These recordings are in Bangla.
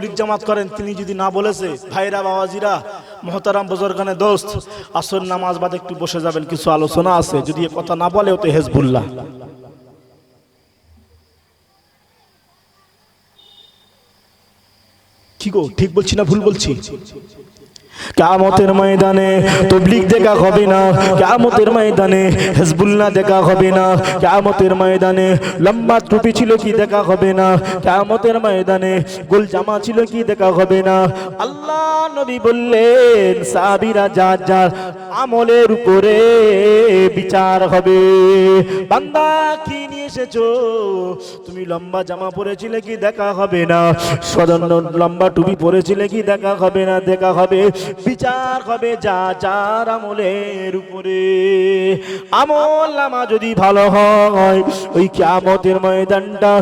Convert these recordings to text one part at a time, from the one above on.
তবলিক জামাত করেন, তিনি যদি না বলেছে, ভাইরা, বাবাজিরা, মহতারাম বজরগানে দোস্ত, আসর নামাজ বাদে একটু বসে যাবেন, কিছু আলোচনা আছে, যদি কথা না বলে ওতে হেজবুল্লাহ। কি গো, ঠিক বলছি না ভুল বলছি? কামতের ময়দানে তবলিগ দেখা হবে না কামতের ময়দানে হেজবুল্লাহ দেখা হবে না কামতের ময়দানে লম্বা টুপি ছিল কি দেখা হবে না কামতের ময়দানে গোল জামা ছিল কি দেখা হবে না। আল্লাহ নবী বললেন সাবিরা যা যা আমলের উপরে বিচার হবে। বান্দা কি এসেছ? তুমি লম্বা জামা পরেছিলে কি দেখা হবে না? সদন্য লম্বা টুপি পরেছিলে কি দেখা হবে না? দেখা হবে। বিচার হবে যা যার আমলের উপরে। আমল নামা যদি ভালো হয় ওই কিয়ামতের ময়দানটা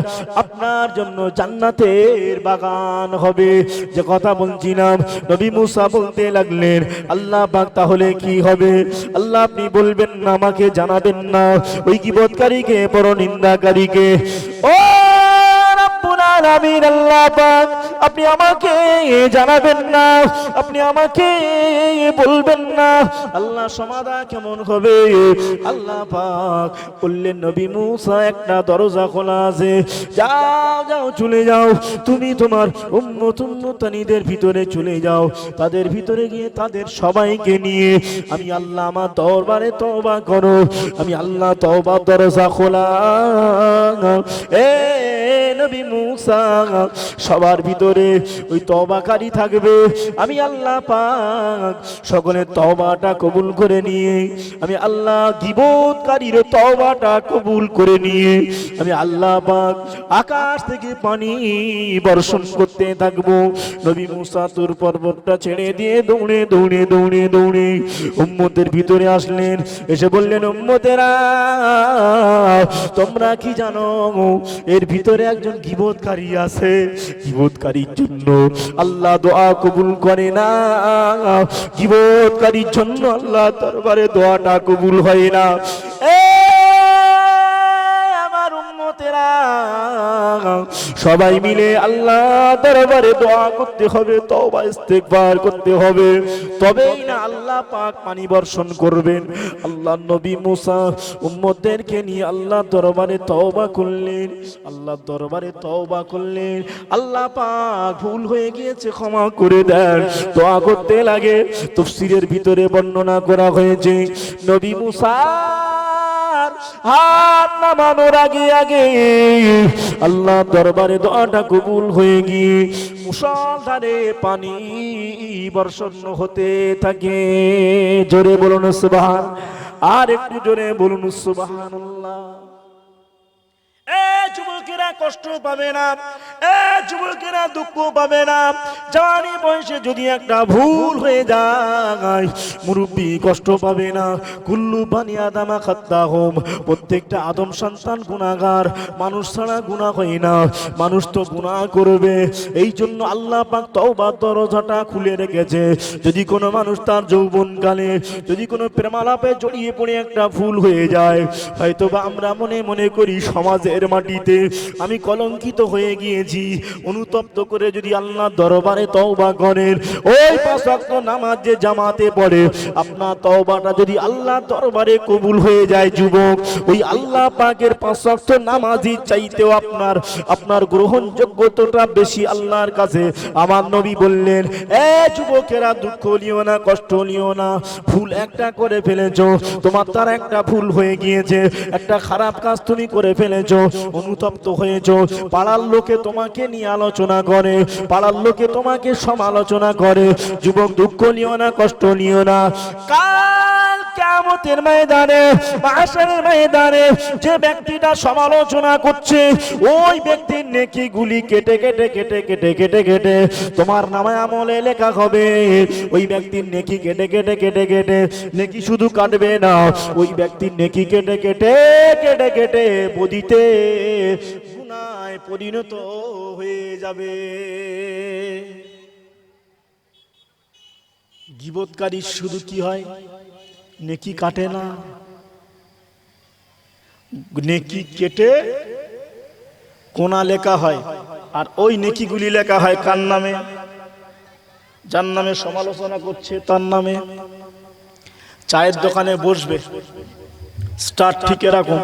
আপনার জন্য জান্নাতের বাগান হবে। যে কথা বলছিলাম নবী মুসা বলতে লাগলেন আল্লাহ পাক তাহলে কি হবে? আল্লাহ আপনি বলবেন না আমাকে জানাবেন না। ওই কিবতকারীকে বড় নিন্দাকারীকে ও আলামিন আল্লাহ আপনি আমাকে জানাবেন না, আপনি আমাকে বলবেন না। আল্লাহ সমাধা কেমন হবে? আল্লাহ পাক বললেন, নবী একটা দরজা খোলা আছে। যাও যাও, চলে যাও। তুমি তোমার উম্মত ভিতরে চলে যাও। তাদের ভিতরে গিয়ে তাদের সবাইকে নিয়ে আমি আল্লাহ আমার দরবারে তওবা করো। আমি আল্লাহ তওবা দরজা খোলা। এ নবী মুসা সবার ভিতরে ওই তবাকারী থাকবে। আমি আল্লাহ পাক সকলের তবাটা কবুল করে নিয়ে, আমি আল্লাহ গিবোধকারীর তবাটা কবুল করে নিয়ে, আমি আল্লাহ পাক আকাশ থেকে পানি বর্ষণ করতে থাকব। নবী মুসা তোর পর্বতটা ছেড়ে দিয়ে দৌড়ে দৌড়ে দৌড়ে দৌড়ে উম্মতের ভিতরে আসলেন। এসে বললেন, উম্মতেরা, তোমরা কি জানো? এর ভিতরে একজন গিবোধকারী আছে গিবোধকারীর জন্য। আল্লাহ দোয়া কবুল করে না। গিবোধকারীর জন্য আল্লাহ দরবারে দোয়াটা কবুল হয় না। এ আমার উম্মতেরা সবাই মিলে আল্লাহ দরবারে দোয়া করতে হবে, তওবা ইস্তেগফার করতে হবে। তবেই না আল্লাহ পাক পানি বর্ষণ করবেন। আল্লাহ নবী মুসা উম্মতদেরকে নিয়ে আল্লাহ দরবারে তওবা করলেন, আল্লাহ দরবারে তওবা করলেন। আল্লাহ পাক ভুল হয়ে গিয়েছে, ক্ষমা করে দেন। দোয়া করতে লাগে তফসিরের ভিতরে বর্ণনা করা হয়েছে, নবী মুসা হাত নামানোর আগে আগে আল্লাহ দরবারে দোয়াটা কবুল হয়ে গিয়ে মুসলধারে পানি বর্ষণ হতে থাকে। জোরে বলুন সুবাহ আর একটু জোরে বলুন সুবাহ যুবকেরা কষ্ট পাবে না। এ যুবকেরা দুঃখ পাবে না। জানি বয়সে যদি একটা ভুল হয়ে যায়, মুরব্বী কষ্ট পাবে না। কুল্লু বানি আদামা খাত্তা হোম প্রত্যেকটা আদম সন্তান গুণাগার মানুষ ছাড়া গুণা হয় না। মানুষ তো গুণা করবে। এই জন্য আল্লাহ পাক তওবা দরজাটা খুলে রেখেছে। যদি কোনো মানুষ তার যৌবনকালে, যদি কোনো প্রেমালাপে জড়িয়ে পড়ে একটা ভুল হয়ে যায় হয়তো বা আমরা মনে মনে করি সমাজের মাটিতে আমি কলঙ্কিত হয়ে গিয়েছি। অনুতপ্ত করে যদি আল্লাহ দরবারে তওবা করেন, ওই পাঁচ ওয়াক্ত নামাজ যে জামাতে পড়ে, আপনার তওবাটা যদি আল্লাহ দরবারে কবুল হয়ে যায় যুবক, ওই আল্লাহ পাকের পাঁচ ওয়াক্ত নামাজই চাইতেও আপনার আপনার গ্রহণযোগ্যতাটা বেশি আল্লাহর কাছে। আমার নবী বললেন, এ যুবকেরা, দুঃখ নিও না, কষ্ট নিও না ফুল একটা করে ফেলেছো, তোমার তার একটা ভুল হয়ে গিয়েছে, একটা খারাপ কাজ তুমি করে ফেলেছো। অনুতপ্ত হয়েছ। পাড়ার লোকে তোমাকে নিয়ে আলোচনা করে, পাড়ার লোকে তোমাকে সমালোচনা করে। যুবক দুঃখ নিও না, কষ্ট নিও না। কাল কিয়ামতের ময়দানে মাশারের ময়দানে যে ব্যক্তিটা সমালোচনা করছে, ওই ব্যক্তির নেকি গুলি কেটে কেটে কেটে কেটে কেটে কেটে তোমার নামে আমলে লেখা হবে। ওই ব্যক্তির নেকি কেটে কেটে কেটে কেটে নেকি শুধু কাটবে না, ওই ব্যক্তির নেকি কেটে কেটে কেটে কেটে বদিতে গুনায় পরিণত হয়ে যাবে। গিবৎকারী শুধু কি হয়? নেকি কাটে না। নেকি কেটে কোনা লেখা হয়, আর ওই নেকিগুলি লেখা হয় কার নামে? যার নামে সমালোচনা করছে তার নামে। চায়ের দোকানে বসবে স্টার্ট ঠিক এরকম।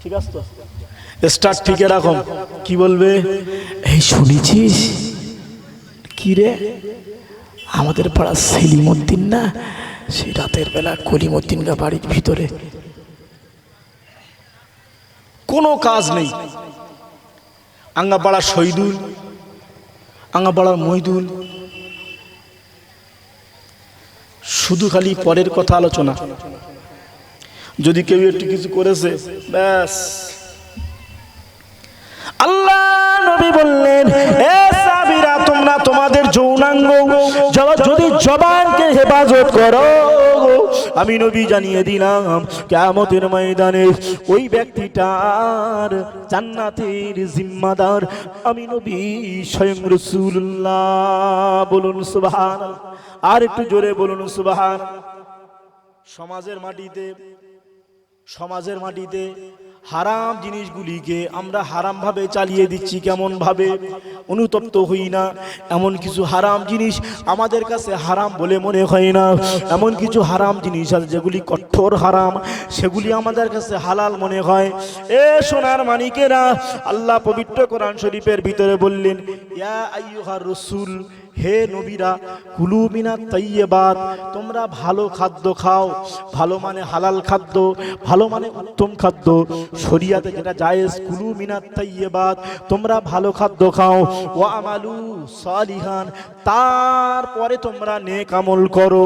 ঠিক আছে তো? স্টার্ট ঠিক এরকম। কি বলবে? এই শুনেছিস? কি রে? আমাদের পাড়া সেলিমুদ্দিন না সেই রাতের বেলা কলিমুদ্দিন গা বাড়ির ভিতরে। কোনো কাজ নেই। আঙ্গাপাড়া শহীদুল আঙ্গাপাড়ার মহিদুল। শুধু খালি পরের কথা আলোচনা। যদি কেউ একটু কিছু করেছে, ব্যাস। আল্লাহ নবী বললেন, এ যদি জবানকে হেফাজত করো আমি নবী জানিয়ে দিলাম কেমতের ময়দানে ওই ব্যক্তিটার জান্নাতের জিম্মাদার আমি নবী স্বয়ং রসুল্লাহ বলুন সুবহান আর একটু জোরে বলুন সুবহান সমাজের মাটিতে সমাজের মাটিতে হারাম জিনিসগুলিকে আমরা হারামভাবে চালিয়ে দিচ্ছি কেমনভাবে? অনুতপ্ত হই না। এমন কিছু হারাম জিনিস আমাদের কাছে হারাম বলে মনে হয় না। এমন কিছু হারাম জিনিস আছে যেগুলি কঠোর হারাম, সেগুলি আমাদের কাছে হালাল মনে হয়। এ সোনার মানিকেরা, আল্লাহ পবিত্র কোরআন শরীফের ভিতরে বললেন, ইয়া আইয়ুহার রসুল হে নবীরা, কুলু মিনা তাইয়েবাদ তোমরা ভালো খাদ্য খাও, ভালো মানে হালাল খাদ্য, ভালো মানে উত্তম খাদ্য। শরিয়াতে যেটা জায়েজ, কুলু মিনা তাইয়েবাদ তোমরা ভালো খাদ্য খাও। ও আমালু সালিহান, তারপরে তোমরা নেক আমল করো।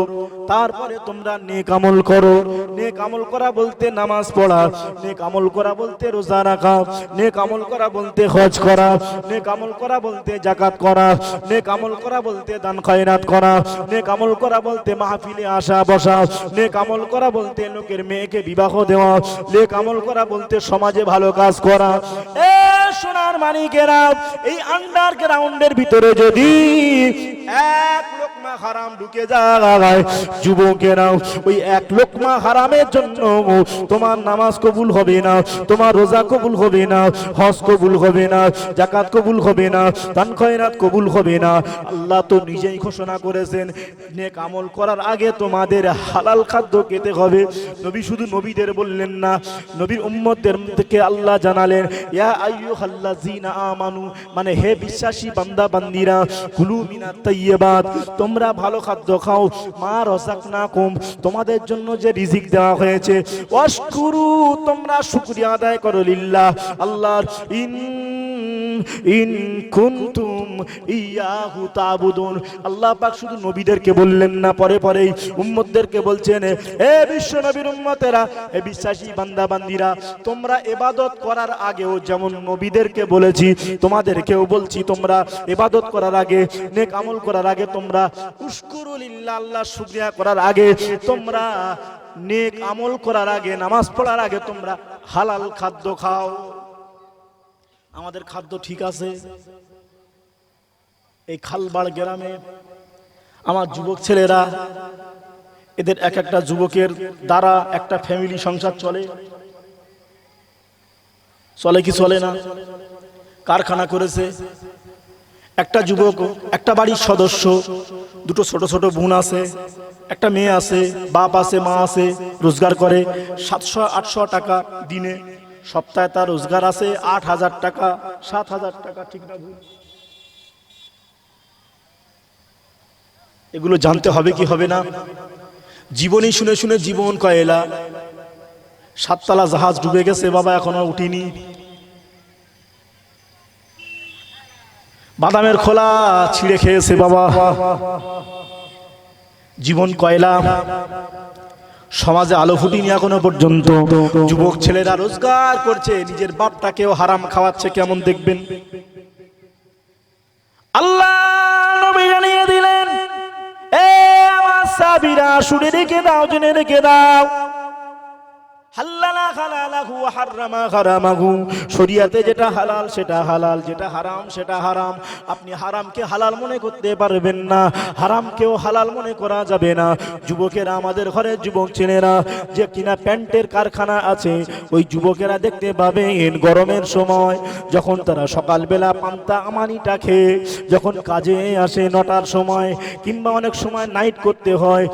তারপরে তোমরা নেক আমল করো। নেক আমল করা বলতে নামাজ পড়া, নেক আমল করা বলতে রোজা রাখা, নেক আমল করা বলতে হজ করা, নেক আমল করা বলতে জাকাত করা, নেক আমল করা বলতে দান খয়রাত করা, নেক আমল করা বলতে মাহফিলে আসা বসা, নেক আমল করা বলতে লোকের মেয়েকে বিবাহ দেওয়া, নেক আমল করা বলতে সমাজে ভালো কাজ করা। এ সোনার মানিকেরা এই আন্ডারগ্রাউন্ডের ভিতরে যদি এক লোকমা হারাম ঢুকে যায়। যুবকেরাও ওই এক লোকমা হারামের জন্য তোমার নামাজ কবুল হবে না, তোমার রোজা কবুল হবে না, হজ কবুল হবে না জাকাত কবুল হবে না, দান খয়রাত কবুল হবে না। আল্লাহ তো নিজেই ঘোষণা করেছেন, নেক আমল করার আগে তোমাদের হালাল খাদ্য খেতে হবে। নবী শুধু নবীদের বললেন না, নবীর উম্মতদের থেকে আল্লাহ জানালেন, ইয়া আইয়ুহাল্লাযীনা আমানু মানে হে বিশ্বাসী বান্দা বান্দিরা কুলু মিনাত তাইয়্যিবাত তোমরা ভালো খাদ্য খাও, মা রাযাকনাকুম তোমাদের জন্য যে রিজিক দেওয়া হয়েছে, ওয়াশকুরু, তোমরা শুকরিয়া আদায় করো লিল্লাহ। আল্লাহর ইন ইন কুনতুম ইয়াহু তাবুদুন। আল্লাহ পাক শুধু নবীদেরকে বললেন না, পরে পরেই উম্মতদেরকে বলছেন হে বিশ্ব নবীর উম্মতেরা হে বিশ্বাসী বান্দা বান্দিরা, তোমরা ইবাদত করার আগেও যেমন নবীদেরকে বলেছি, তোমাদেরকেও বলছি, তোমরা ইবাদত করার আগে নেক আমল করার আগে তোমরা আল্লাহ শুকরিয়া করার আগে তোমরা নেক আমল করার আগে, নামাজ পড়ার আগে তোমরা হালাল খাদ্য খাও। আমাদের খাদ্য ঠিক আছে। এই খালবাড় গ্রামে আমার যুবক ছেলেরা, এদের এক একটা যুবকের দ্বারা একটা ফ্যামিলি সংসার চলে। চলে কি চলে না? কারখানা করেছে। একটা যুবক, একটা বাড়ির সদস্য, দুটো ছোট ছোট বোন আছে, একটা মেয়ে আছে, বাপ আছে, মা আছে, রোজগার করে সাতশো, আটশো টাকা দিনে। সপ্তাহে তার রোজগার আছে আট হাজার টাকা, সাত হাজার টাকা, ঠিক না এগুলো জানতে হবে কি হবে না? জীবনই শুনে শুনে জীবন কয়েলা সাততলা জাহাজ ডুবে গেছে, বাবা এখনও উঠিনি। বাদামের খোলা ছিঁড়ে খেয়েছে বাবা। জীবন কয়লা। সমাজে আলো ফুটিনি এখনও পর্যন্ত। যুবক ছেলেরা রোজগার করছে, নিজের বাপটাকেও হারাম খাওয়াচ্ছে, কেমন দেখবেন? আল্লাহ জানিয়ে দিলেন, এ আমার সাবিরা, শুনে রেখে দাও, জেনে রেখে দাও। শরিয়াতে যেটা হালাল, সেটা হালাল, যেটা হারাম, সেটা হারাম। আপনি হারামকে হালাল মনে করতে পারবেন না, হারামকেও হালাল মনে করা যাবে না। যুবকেরা আমাদের ঘরে যুবক ছেলেরা, যে কিনা প্যান্টের কারখানা আছে, ওই যুবকেরা দেখতে পাবেন গরমের সময়, যখন তারা সকালবেলা পান্তা আমানিটা খেয়ে, যখন কাজে আসে নটার সময়, কিংবা অনেক সময় নাইট করতে হয়